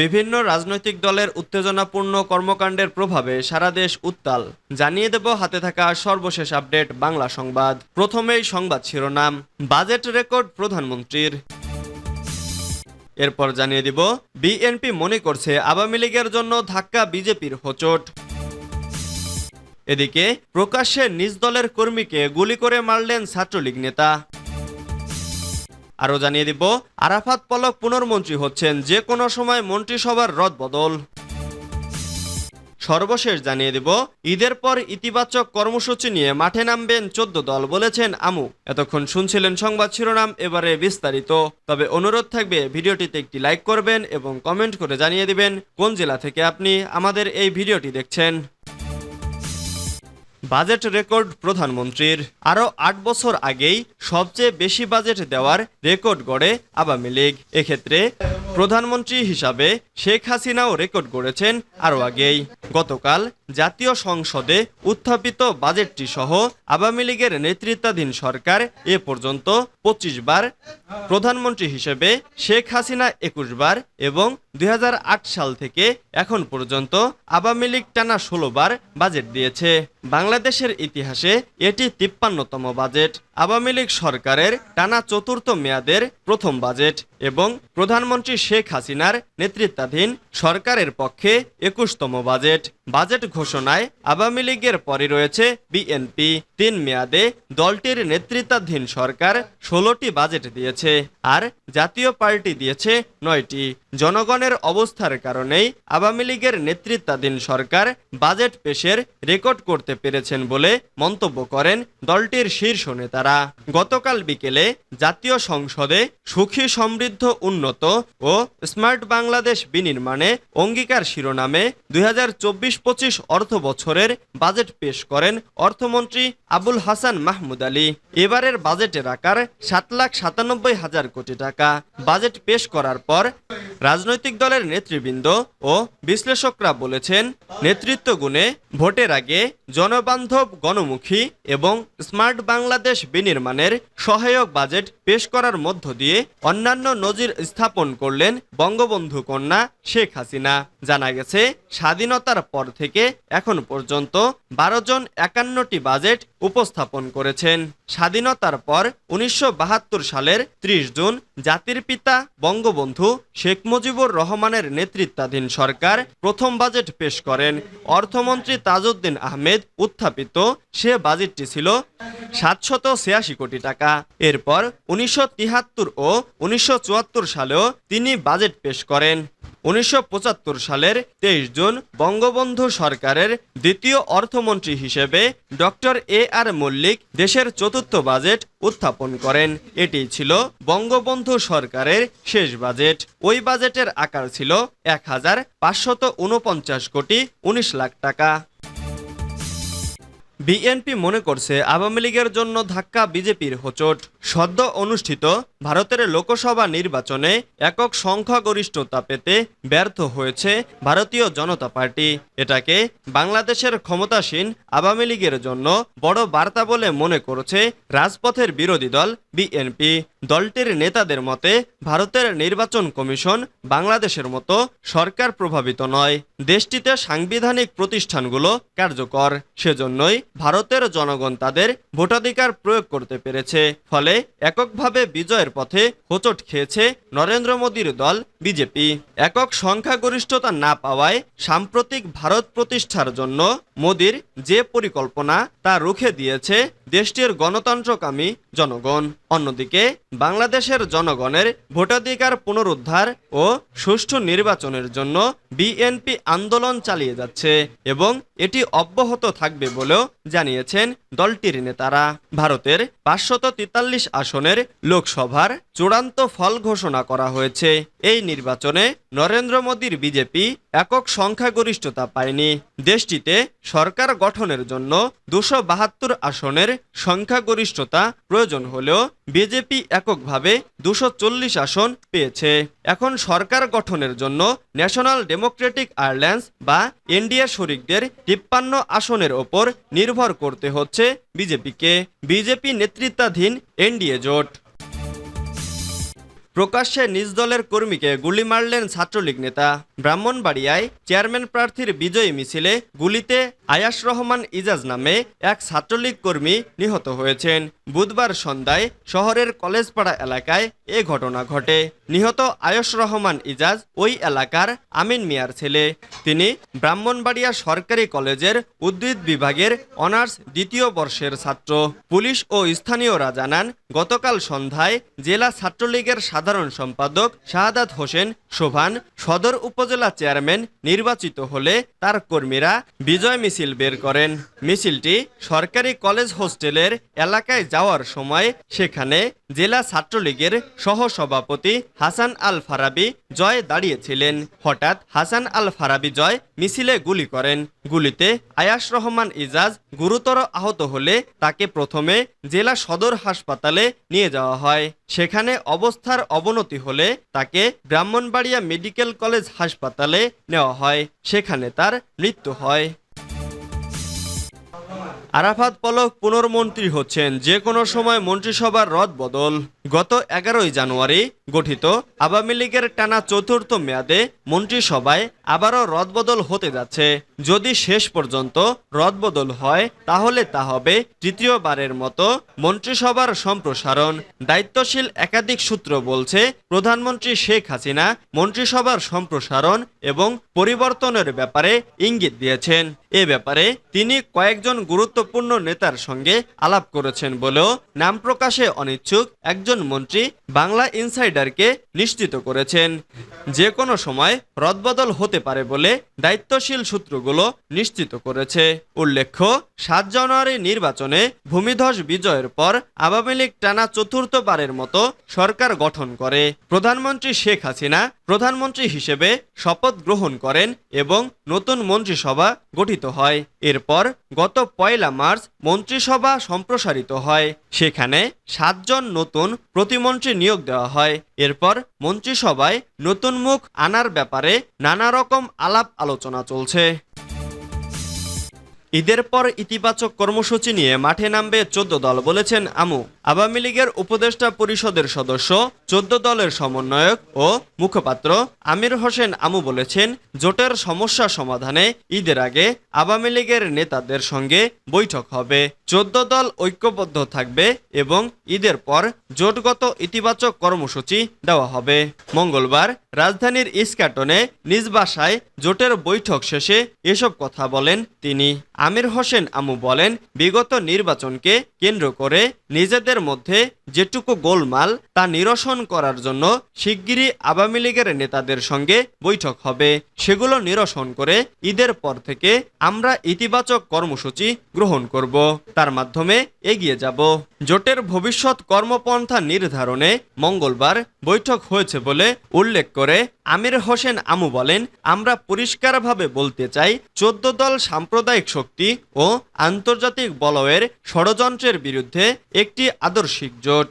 বিভিন্ন রাজনৈতিক দলের উত্তেজনাপূর্ণ কর্মকাণ্ডের প্রভাবে সারা দেশ উত্তাল। জানিয়ে দেব হাতে থাকা সর্বশেষ আপডেট বাংলা সংবাদ। প্রথমেই সংবাদ শিরোনাম, বাজেট রেকর্ড প্রধানমন্ত্রীর। এরপর জানিয়ে দিব, বিএনপি মনে করছে আওয়ামী লীগের জন্য ধাক্কা বিজেপির হোচট। এদিকে প্রকাশ্যে নিজ দলের কর্মীকে গুলি করে মারলেন ছাত্রলীগ নেতা। আরও জানিয়ে দিব, আরাফাত পলক পুনর্মন্ত্রী হচ্ছেন যে কোনো সময় মন্ত্রিসভার রদবদল সর্বশেষ জানিয়ে দিব, ঈদের পর ইতিবাচক কর্মসূচি নিয়ে মাঠে নামবেন চোদ্দ দল বলেছেন আমু। এতক্ষণ শুনছিলেন সংবাদ শিরোনাম, এবারে বিস্তারিত। তবে অনুরোধ থাকবে, ভিডিওটিতে একটি লাইক করবেন এবং কমেন্ট করে জানিয়ে দিবেন কোন জেলা থেকে আপনি আমাদের এই ভিডিওটি দেখছেন। বাজেট রেকর্ড প্রধানমন্ত্রীর। আরও আট বছর আগেই সবচেয়ে বেশি বাজেট দেওয়ার রেকর্ড গড়ে আওয়ামী লীগ। এক্ষেত্রে প্রধানমন্ত্রী হিসাবে শেখ হাসিনাও রেকর্ড গড়েছেন আরও আগেই। গতকাল জাতীয় সংসদে উত্থাপিত বাজেটটি সহ আওয়ামী লীগের নেতৃত্বাধীন সরকার এ পর্যন্ত পঁচিশ বার প্রধানমন্ত্রী হিসেবে শেখ হাসিনা একুশ বার এবং দুই হাজার আট সাল থেকে এখন পর্যন্ত আওয়ামী লীগ টানা ষোলো বার বাজেট দিয়েছে। বাংলাদেশের ইতিহাসে এটি তিপ্পান্নতম বাজেট আওয়ামী লীগ সরকারের টানা চতুর্থ মেয়াদের প্রথম বাজেট এবং প্রধানমন্ত্রী শেখ হাসিনার নেতৃত্বাধীন সরকারের পক্ষে একুশতম বাজেট বাজেট ঘোষণায় আওয়ামী লীগের পরে রয়েছে বিএনপি তিন মেয়াদে দলটির নেতৃত্বাধীন সরকার ষোলোটি বাজেট দিয়েছে আর জাতীয় পার্টি দিয়েছে নয়টি। জনগণের অবস্থার কারণেই আওয়ামী লীগের নেতৃত্বাধীন সরকার বাজেট পেশের রেকর্ড করতে পেরেছেন বলে মন্তব্য করেন দলটির শীর্ষ নেতারা। গতকাল বিকেলে জাতীয় সংসদে সুখী সমৃদ্ধ উন্নত ও স্মার্ট বাংলাদেশ বিনির্মাণে অঙ্গীকার শিরোনামে দুই হাজার চব্বিশ পঁচিশ অর্থ বছরের বাজেট পেশ করেন অর্থমন্ত্রী আবুল হাসান মাহমুদ আলী। এবারের বাজেটের আকার সাত লাখ সাতানব্বই হাজার কোটি টাকা। বাজেট পেশ করার পর রাজনৈতিক দলের নেতৃবৃন্দ ও বিশ্লেষকরা বলেছেন, নেতৃত্ব গুণে ভোটের আগে জনবান্ধব গণমুখী এবং স্মার্ট বাংলাদেশ বিনির্মাণের সহায়ক বাজেট পেশ করার মধ্য দিয়ে অন্যান্য নজির স্থাপন করলেন বঙ্গবন্ধু কন্যা শেখ হাসিনা। জানা গেছে, স্বাধীনতার পর থেকে এখন পর্যন্ত বারো জন একান্নটি বাজেট উপস্থাপন করেছেন। স্বাধীনতার পর উনিশশো বাহাত্তর সালের ত্রিশ জুন জাতির পিতা বঙ্গবন্ধু শেখ মুজিবুর রহমানের নেতৃত্বাধীন সরকার প্রথম বাজেট পেশ করেন। অর্থমন্ত্রী তাজউদ্দিন আহমেদ উত্থাপিত সে বাজেটটি ছিল সাতশত ছিয়াশি কোটি টাকা। এরপর উনিশশো ও উনিশশো চুয়াত্তর সালেও তিনি বাজেট পেশ করেন। উনিশশো পঁচাত্তর সালের তেইশ জুন বঙ্গবন্ধু সরকারের দ্বিতীয় অর্থমন্ত্রী হিসেবে ডক্টর এ আর মল্লিক দেশের চতুর্থ বাজেট উত্থাপন করেন। এটি ছিল বঙ্গবন্ধু সরকারের শেষ বাজেট। ওই বাজেটের আকার ছিল এক হাজার পাঁচশত কোটি উনিশ লাখ টাকা। বিএনপি মনে করছে আওয়ামী লীগের জন্য ধাক্কা বিজেপির হোচট। সদ্য অনুষ্ঠিত ভারতের লোকসভা নির্বাচনে একক সংখ্যাগরিষ্ঠতা পেতে ব্যর্থ হয়েছে ভারতীয় জনতা পার্টি। এটাকে বাংলাদেশের ক্ষমতাসীন আওয়ামী লীগের জন্য বড় বার্তা বলে মনে করছে রাজপথের বিরোধী দল বিএনপি। দলটির নেতাদের মতে, ভারতের নির্বাচন কমিশন বাংলাদেশের মতো সরকার প্রভাবিত নয়। দেশটিতে সাংবিধানিক প্রতিষ্ঠানগুলো কার্যকর। সেজন্যই ভারতের জনগণ তাদের ভোটাধিকার প্রয়োগ করতে পেরেছে। ফলে এককভাবে বিজয়ের পথে হোঁচট খেয়েছে নরেন্দ্র মোদীর দল, বিজেপি। একক সংখ্যাগরিষ্ঠতা না পাওয়ায় সাম্প্রতিক ভারত প্রতিষ্ঠার জন্য মোদীর যে পরিকল্পনা তা রুখে দিয়েছে দেশটির গণতন্ত্রকামী জনগণ। অন্যদিকে, বাংলাদেশের জনগণের ভোটাধিকার পুনরুদ্ধার ও সুষ্ঠু নির্বাচনের জন্য বিএনপি আন্দোলন চালিয়ে যাচ্ছে এবং এটি অব্যাহত থাকবে বলেও জানিয়েছেন দলটির নেতারা। ভারতের পাঁচশত তেতাল্লিশ আসনের লোকসভার চূড়ান্ত ফল ঘোষণা করা হয়েছে। এই নির্বাচনে নরেন্দ্র মোদীর বিজেপি একক সংখ্যাগরিষ্ঠতা পায়নি। দেশটিতে সরকার গঠনের জন্য দুশো বাহাত্তর আসনের সংখ্যাগরিষ্ঠতা প্রয়োজন হলেও বিজেপি এককভাবে দুশো চল্লিশ আসন পেয়েছে। এখন সরকার গঠনের জন্য ন্যাশনাল ডেমোক্রেটিক আয়ারল্যান্স বা এনডিএ শরিকদের তিপ্পান্ন আসনের ওপর নির্ভর করতে হচ্ছে বিজেপিকে। বিজেপি নেতৃত্বাধীন এনডিএ জোট। প্রকাশ্যে নিজ দলের কর্মীকে গুলি মারলেন ছাত্রলীগ নেতা। ব্রাহ্মণবাড়িয়ায় চেয়ারম্যান প্রার্থীর বিজয়ী মিছিলে গুলিতে আয়াস রহমান ইজাজ নামে এক ছাত্রলীগ কর্মী নিহত হয়েছেন। বুধবার সন্ধ্যায় শহরের কলেজপাড়া এলাকায় এ ঘটনা ঘটে। নিহত আয়স রহমান ইজাজ ওই এলাকার আমিন মিয়ার ছেলে। তিনি ব্রাহ্মণবাড়িয়া সরকারি কলেজের উদ্ভিদ বিভাগের অনার্স দ্বিতীয় বর্ষের ছাত্র। পুলিশ ও স্থানীয়রা জানান, গতকাল সন্ধ্যায় জেলা ছাত্রলীগের সাধারণ সম্পাদক শাহাদাত হোসেন শোভান সদর উপজেলা চেয়ারম্যান নির্বাচিত হলে তার কর্মীরা বিজয় মিছিল বের করেন। মিছিলটি সরকারি কলেজ হোস্টেলের এলাকায় যাওয়ার সময় সেখানে জেলা ছাত্রলীগের সহসভাপতি হাসান আল ফারাবি জয় দাঁড়িয়েছিলেন। হঠাৎ হাসান আল ফারাবি জয় মিছিলে গুলি করেন। গুলিতে আয়াস রহমান ইজাজ গুরুতর আহত হলে তাকে প্রথমে জেলা সদর হাসপাতালে নিয়ে যাওয়া হয়। সেখানে অবস্থার অবনতি হলে তাকে ব্রাহ্মণবাড়িয়া মেডিকেল কলেজ হাসপাতালে নেওয়া হয়। সেখানে তার মৃত্যু হয়। আরাফাত পলক পুনর্মন্ত্রী হচ্ছেন যে কোনো সময় মন্ত্রিসভার রদ বদল। গত এগারোই জানুয়ারি গঠিত আওয়ামী লীগের টানা চতুর্থ মেয়াদে মন্ত্রিসভায় আবারও রদবদল হতে যাচ্ছে। যদি শেষ পর্যন্ত রদবদল হয়, তাহলে তা হবে তৃতীয়বারের মতো মন্ত্রিসভার সম্প্রসারণ। দায়িত্বশীল একাধিক সূত্র বলছে, প্রধানমন্ত্রী শেখ হাসিনা মন্ত্রিসভার সম্প্রসারণ এবং পরিবর্তনের ব্যাপারে ইঙ্গিত দিয়েছেন। এ ব্যাপারে তিনি কয়েকজন গুরুত্বপূর্ণ নেতার সঙ্গে আলাপ করেছেন বলেও নাম প্রকাশে অনিচ্ছুক একজন মন্ত্রী বাংলা ইনসাইডারকে নিশ্চিত করেছেন। যে কোনো সময় রদবদল হতে পারে বলে দায়িত্বশীল সূত্রগুলো নিশ্চিত করেছে। উল্লেখ্য, সাত জানুয়ারি নির্বাচনে ভূমিধস বিজয়ের পর আওয়ামী লীগ টানা চতুর্থবারের মতো সরকার গঠন করে। প্রধানমন্ত্রী শেখ হাসিনা প্রধানমন্ত্রী হিসেবে শপথ গ্রহণ করেন এবং নতুন মন্ত্রিসভা গঠিত হয়। এরপর গত পয়লা মার্চ মন্ত্রিসভা সম্প্রসারিত হয়। সেখানে সাতজন নতুন প্রতিমন্ত্রী নিয়োগ দেওয়া হয়। এরপর মন্ত্রিসভায় নতুন মুখ আনার ব্যাপারে নানা রকম আলাপ আলোচনা চলছে। ঈদের পর ইতিবাচক কর্মসূচি নিয়ে মাঠে নামবে চোদ্দ দল বলেছেন আমু। আওয়ামী লীগের উপদেষ্টা পরিষদের সদস্য, চোদ্দ দলের সমন্বয়ক ও মুখপাত্র আমির হোসেন আমু বলেছেন, জোটের সমস্যা সমাধানে ঈদের আগে আওয়ামী লীগের নেতাদের সঙ্গে বৈঠক হবে। চোদ্দ দল ঐক্যবদ্ধ থাকবে এবং ঈদের পর জোটগত ইতিবাচক কর্মসূচি দেওয়া হবে। মঙ্গলবার রাজধানীর ইস্কাটনে নিজ বাসায় জোটের বৈঠক শেষে এসব কথা বলেন তিনি। আমির হোসেন আমু বলেন, বিগত নির্বাচনকে কেন্দ্র করে নিজেদের মধ্যে যেটুকু গোলমাল তা নিরসন করার জন্য শিগগিরই আওয়ামী লীগের নেতাদের সঙ্গে বৈঠক হবে। সেগুলো নিরসন করে ঈদের পর থেকে আমরা ইতিবাচক কর্মসূচি গ্রহণ করব। তার মাধ্যমে এগিয়ে যাব। জোটের ভবিষ্যৎ কর্মপন্থা নির্ধারণে মঙ্গলবার বৈঠক হয়েছে বলে উল্লেখ করে আমির হোসেন আমু বলেন, আমরা পরিষ্কারভাবে বলতে চাই, চোদ্দ দল সাম্প্রদায়িক শক্তি ও আন্তর্জাতিক বলয়ের ষড়যন্ত্রের বিরুদ্ধে একটি আদর্শিক জোট